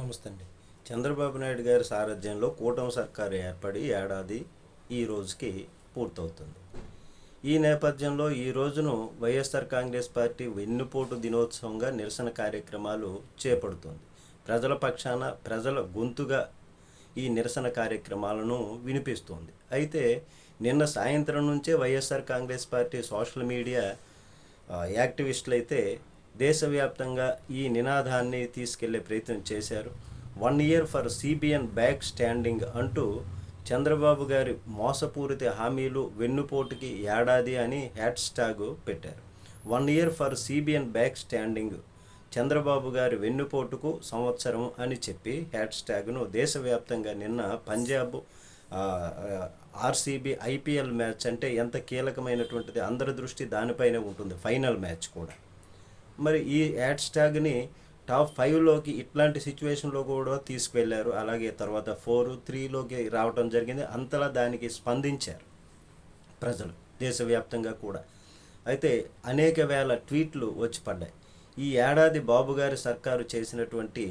నమస్తే అండి చంద్రబాబు నాయుడు గారి సారథ్యంలో కూటమి సర్కారు ఏర్పడి ఏడాది ఈ రోజుకి పూర్తవుతుంది. ఈ నేపథ్యంలో ఈ రోజును వైఎస్ఆర్ కాంగ్రెస్ పార్టీ వెన్నుపోటు దినోత్సవంగా నిరసన కార్యక్రమాలు చేపడుతుంది. ప్రజల పక్షాన ప్రజల గొంతుగా ఈ నిరసన కార్యక్రమాలను వినిపిస్తోంది. అయితే నిన్న సాయంత్రం నుంచే YSR Congress party social media యాక్టివిస్టులు అయితే దేశవ్యాప్తంగా ఈ నినాదాన్ని తీసుకెళ్ళే ప్రయత్నం చేశారు. One year for CBN back standing అంటూ చంద్రబాబు గారి మోసపూరిత హామీలు వెన్నుపోటుకి ఏడాది అని హ్యాట్ ట్యాగ్ పెట్టారు. One year for CBN back standing Chandrababu గారి వెన్నుపోటుకు సంవత్సరం అని చెప్పి హ్యాట్ ట్యాగ్ను దేశవ్యాప్తంగా నిన్న పంజాబ్ ఆర్సీబీ ఐపీఎల్ మ్యాచ్ అంటే ఎంత కీలకమైనటువంటిది అందరి దృష్టి దానిపైనే ఉంటుంది. ఫైనల్ మ్యాచ్ కూడా. మరి ఈ యాడ్స్ ట్యాగ్ని టాప్ ఫైవ్లోకి ఇట్లాంటి సిచ్యువేషన్లో కూడా తీసుకువెళ్ళారు అలాగే తర్వాత ఫోర్ త్రీలోకి రావటం జరిగింది. అంతలా దానికి స్పందించారు ప్రజలు దేశవ్యాప్తంగా కూడా. అయితే అనేక వేల ట్వీట్లు వచ్చి పడ్డాయి. ఈ ఏడాది బాబు గారి సర్కారు చేసినటువంటి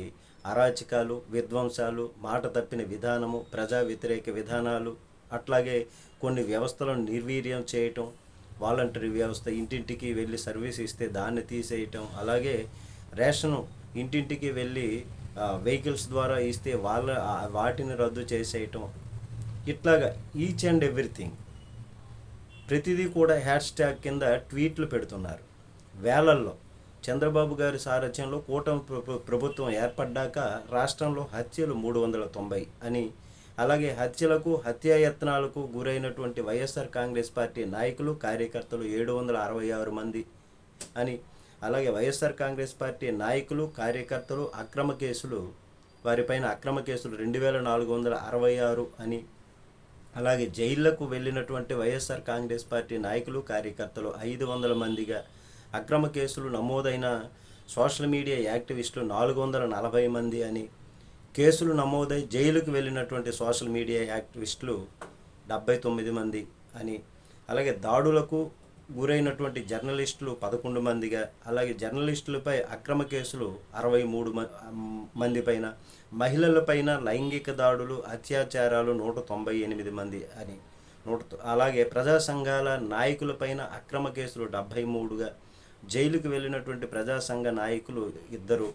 అరాచకాలు విధ్వంసాలు మాట తప్పిన విధానము ప్రజా వ్యతిరేక విధానాలు అట్లాగే కొన్ని వ్యవస్థలను నిర్వీర్యం చేయటం వాలంటరీ వ్యవస్థ ఇంటింటికి వెళ్ళి సర్వీస్ ఇస్తే దాన్ని తీసేయటం అలాగే రేషను ఇంటింటికి వెళ్ళి వెహికల్స్ ద్వారా ఇస్తే వాళ్ళ వాటిని రద్దు చేసేయటం. ఇట్లాగా ఈచ్ అండ్ ఎవ్రీథింగ్ ప్రతిదీ కూడా హ్యాష్ ట్యాగ్ కింద ట్వీట్లు పెడుతున్నారు. వేలల్లో చంద్రబాబు గారి సారథ్యంలో కూటమి ప్రభుత్వం ఏర్పడ్డాక రాష్ట్రంలో హత్యలు మూడు వందల తొంభై అని అలాగే హత్యలకు హత్యాయత్నాలకు గురైనటువంటి వైఎస్ఆర్ కాంగ్రెస్ పార్టీ నాయకులు కార్యకర్తలు ఏడు వందల అరవై ఆరు మంది అని అలాగే వైఎస్ఆర్ కాంగ్రెస్ పార్టీ నాయకులు కార్యకర్తలు అక్రమ కేసులు వారిపైన అక్రమ కేసులు రెండు వేల నాలుగు వందల అరవై ఆరు అని అలాగే జైళ్ళకు వెళ్ళినటువంటి వైఎస్ఆర్ కాంగ్రెస్ పార్టీ నాయకులు కార్యకర్తలు ఐదు వందల మందిగా అక్రమ కేసులు నమోదైన సోషల్ మీడియా యాక్టివిస్టులు నాలుగు వందల నలభై మంది అని కేసులు నమోదై జైలుకు వెళ్ళినటువంటి సోషల్ మీడియా యాక్టివిస్టులు డెబ్బై తొమ్మిది మంది అని అలాగే దాడులకు గురైనటువంటి జర్నలిస్టులు పదకొండు మందిగా అలాగే జర్నలిస్టులపై అక్రమ కేసులు అరవై మూడు మంది పైన మహిళలపైన లైంగిక దాడులు అత్యాచారాలు నూట తొంభై ఎనిమిది మంది అని నూట అలాగే ప్రజా సంఘాల నాయకులపైన అక్రమ కేసులు డెబ్భై మూడుగా జైలుకు వెళ్ళినటువంటి ప్రజా సంఘ నాయకులు ఇద్దరు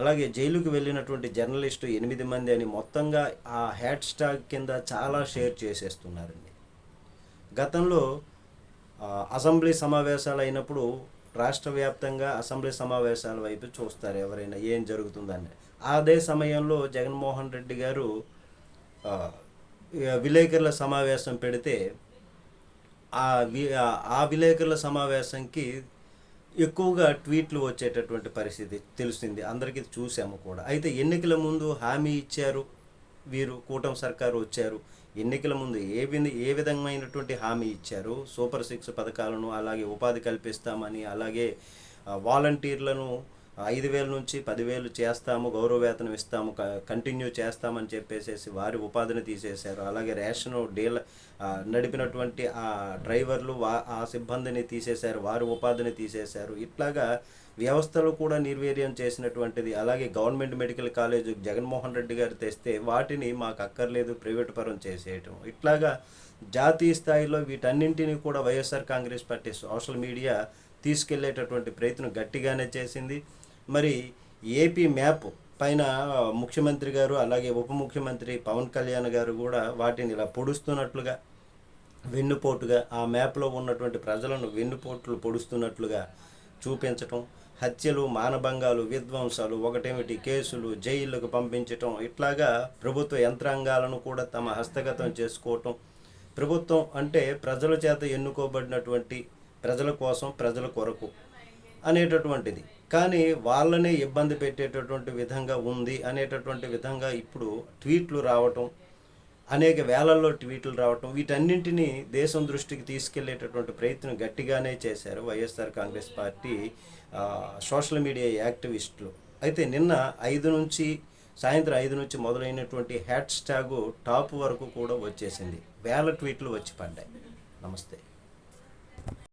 అలాగే జైలుకు వెళ్ళినటువంటి జర్నలిస్టు ఎనిమిది మంది అని మొత్తంగా ఆ హ్యాట్ స్టాక్ కింద చాలా షేర్ చేసేస్తున్నారండి. గతంలో అసెంబ్లీ సమావేశాలు అయినప్పుడు రాష్ట్ర వ్యాప్తంగా అసెంబ్లీ సమావేశాల వైపు చూస్తారు ఎవరైనా ఏం జరుగుతుందని. అదే సమయంలో జగన్మోహన్ రెడ్డి గారు విలేకరుల సమావేశం పెడితే ఆ వి ఆ విలేకరుల సమావేశంకి ఎక్కువగా ట్వీట్లు వచ్చేటటువంటి పరిస్థితి తెలిసింది అందరికీ చూసాము కూడా. అయితే ఎన్నికల ముందు హామీ ఇచ్చారు వీరు కూటమి సర్కారు వచ్చారు. ఎన్నికల ముందు ఏ విధ ఏ విధమైనటువంటి హామీ ఇచ్చారు? సూపర్ సిక్స్ పథకాలను అలాగే ఉపాధి కల్పిస్తామని అలాగే వాలంటీర్లను ఐదు వేల నుంచి పదివేలు చేస్తాము గౌరవ వేతనం ఇస్తాము కంటిన్యూ చేస్తామని చెప్పేసేసి వారి ఉపాధిని తీసేశారు. అలాగే రేషన్ డీల నడిపినటువంటి ఆ డ్రైవర్లు వా ఆ సిబ్బందిని తీసేశారు వారి ఉపాధిని తీసేశారు. ఇట్లాగా వ్యవస్థలు కూడా నిర్వీర్యం చేసినటువంటిది. అలాగే government medical college Jaganmohan Reddy గారు తెస్తే వాటిని మాకు అక్కర్లేదు ప్రైవేట్ పరం చేసేయటం. ఇట్లాగా జాతీయ స్థాయిలో వీటన్నింటినీ కూడా YSR Congress party social media తీసుకెళ్ళేటటువంటి ప్రయత్నం గట్టిగానే చేసింది. మరి ఏపీ మ్యాప్ పైన ముఖ్యమంత్రి గారు అలాగే ఉప ముఖ్యమంత్రి పవన్ కళ్యాణ్ గారు కూడా వాటిని ఇలా పొడుస్తున్నట్లుగా వెన్నుపోటుగా ఆ మ్యాప్లో ఉన్నటువంటి ప్రజలను వెన్నుపోట్లు పొడుస్తున్నట్లుగా చూపించటం హత్యలు మానభంగాలు విధ్వంసాలు ఒకటేమిటి కేసులు జైళ్ళకు పంపించటం ఇట్లాగా ప్రభుత్వ యంత్రాంగాలను కూడా తమ హస్తగతం చేసుకోవటం. ప్రభుత్వం అంటే ప్రజల చేత ఎన్నుకోబడినటువంటి ప్రజల కోసం ప్రజల కొరకు అనేటటువంటిది. కానీ వాళ్ళనే ఇబ్బంది పెట్టేటటువంటి విధంగా ఉంది అనేటటువంటి విధంగా ఇప్పుడు ట్వీట్లు రావటం అనేక వేలల్లో ట్వీట్లు రావటం వీటన్నింటినీ దేశం దృష్టికి తీసుకెళ్ళేటటువంటి ప్రయత్నం గట్టిగానే చేశారు YSR Congress party social media యాక్టివిస్టులు. అయితే నిన్న ఐదు నుంచి సాయంత్రం ఐదు నుంచి మొదలైనటువంటి హ్యాష్ ట్యాగ్ టాప్ వరకు కూడా వచ్చేసింది. వేల ట్వీట్లు వచ్చి పడ్డాయి. నమస్తే.